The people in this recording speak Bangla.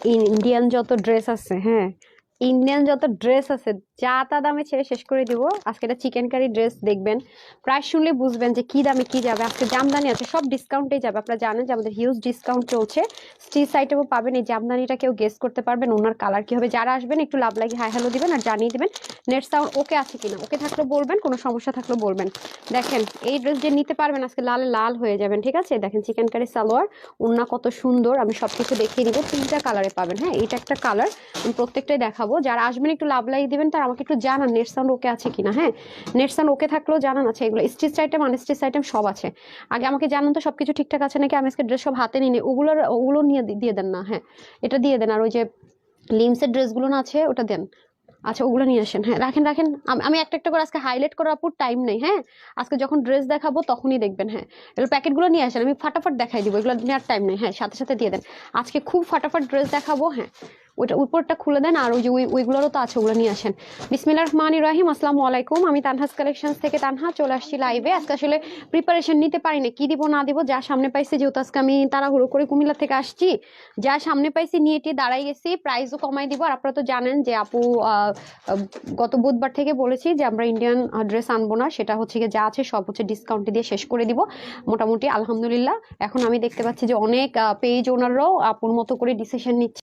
ইন্ডিয়ান যত ড্রেস আছে হ্যাঁ? ইন্ডিয়ান যত ড্রেস আছে, যা তা দামে ছেড়ে শেষ করে দিব। আজকে এটা চিকেন কারি ড্রেস দেখবেন। প্রায় শুনলে বুঝবেন যে কি দামে কি যাবে। আজকে জামদানি আছে, সব ডিসকাউন্টেই যাবে। আপনারা জানেন যে আমাদের হিউজ ডিসকাউন্ট চলছে। স্টিচ আইটেমও পাবেন, এই জামদানিটা কেউ গেস করতে পারবেন ওনার কালার কি হবে। যারা আসবেন, একটু লাভ লাগি হাই হ্যালো দিবেন আর জানিয়ে দিবেন নেট সাউন্ড ওকে আছে কিনা। ওকে থাকলে বলবেন, কোনো সমস্যা থাকলে বলবেন। দেখেন, এই ড্রেস যে নিতে পারবেন, আজকে লালে লাল হয়ে যাবেন, ঠিক আছে? দেখেন চিকেন কারি সালোয়ার, ওড়না কত সুন্দর, আমি সব কিছু দেখিয়ে দিব। তিনটা কালারে পাবেন হ্যাঁ? এটা একটা কালার আমি প্রত্যেকটাই দেখাবো। যারা আসবেন একটু লাভ লাগিয়ে দিবেন, তার আমাকে একটু জানান নেট সাউন্ড ওকে আছে কিনা হ্যাঁ? নেট সাউন্ড ওকে থাকলেও জানান আছে, এগুলো স্টিচ আইটেম, আনস্টিচ আইটেম সব আছে। আগে আমাকে জানান তো সবকিছু ঠিকঠাক আছে নাকি? আমি আজকে ড্রেস সব হাতে নিয়ে ওগুলোর, ওগুলো নিয়ে দিয়ে দেন না হ্যাঁ। এটা দিয়ে দেন, আর ওই যে লিমসের ড্রেসগুলো না আছে, ওটা দেন। আচ্ছা ওগুলো নিয়ে আসেন হ্যাঁ রাখেন রাখেন। আমি একটা একটা করে আজকে হাইলাইট করার আপুর টাইম নেই হ্যাঁ? আজকে যখন ড্রেস দেখাবো তখনই দেখবেন হ্যাঁ। এগুলো প্যাকেটগুলো নিয়ে আসেন, আমি ফাটাফাট দেখাই দিব, এগুলো নেওয়ার টাইম নেই হ্যাঁ সাথে সাথে দিয়ে দেন। আজকে খুব ফাটাফাট ড্রেস দেখাবো হ্যাঁ। ওইটা উপরটা খুলে দেন আর ওই যে ওই ওইগুলোরও তো আছে, ওগুলো নিয়ে আসেন। বিসমিল্লাহ রহমান রাহিম আসসালামু আলাইকুম। আমি তানহাস কালেকশন থেকে তানহা চলে আসছি লাইভে। আজকে আসলে প্রিপারেশন নিতে পারি না কি দিব না দিব, যা সামনে পাইছি যেহেতু আজকে আমি তাড়াহুড়ো করে কুমিল্লা থেকে আসছি, যা সামনে পাইছি নিয়ে টিয়ে দাঁড়াই গেছি প্রাইসও কমাই দিব। আর আপনারা তো জানেন যে আপু গত বুধবার থেকে বলেছি যে আমরা ইন্ডিয়ান ড্রেস আনব না, সেটা হচ্ছে যা আছে সব হচ্ছে ডিসকাউন্টে দিয়ে শেষ করে দিব। মোটামুটি আলহামদুলিল্লাহ। এখন আমি দেখতে পাচ্ছি যে অনেক পেজ ওনাররাও আপুর মতো করে ডিসিশন নিচ্ছে।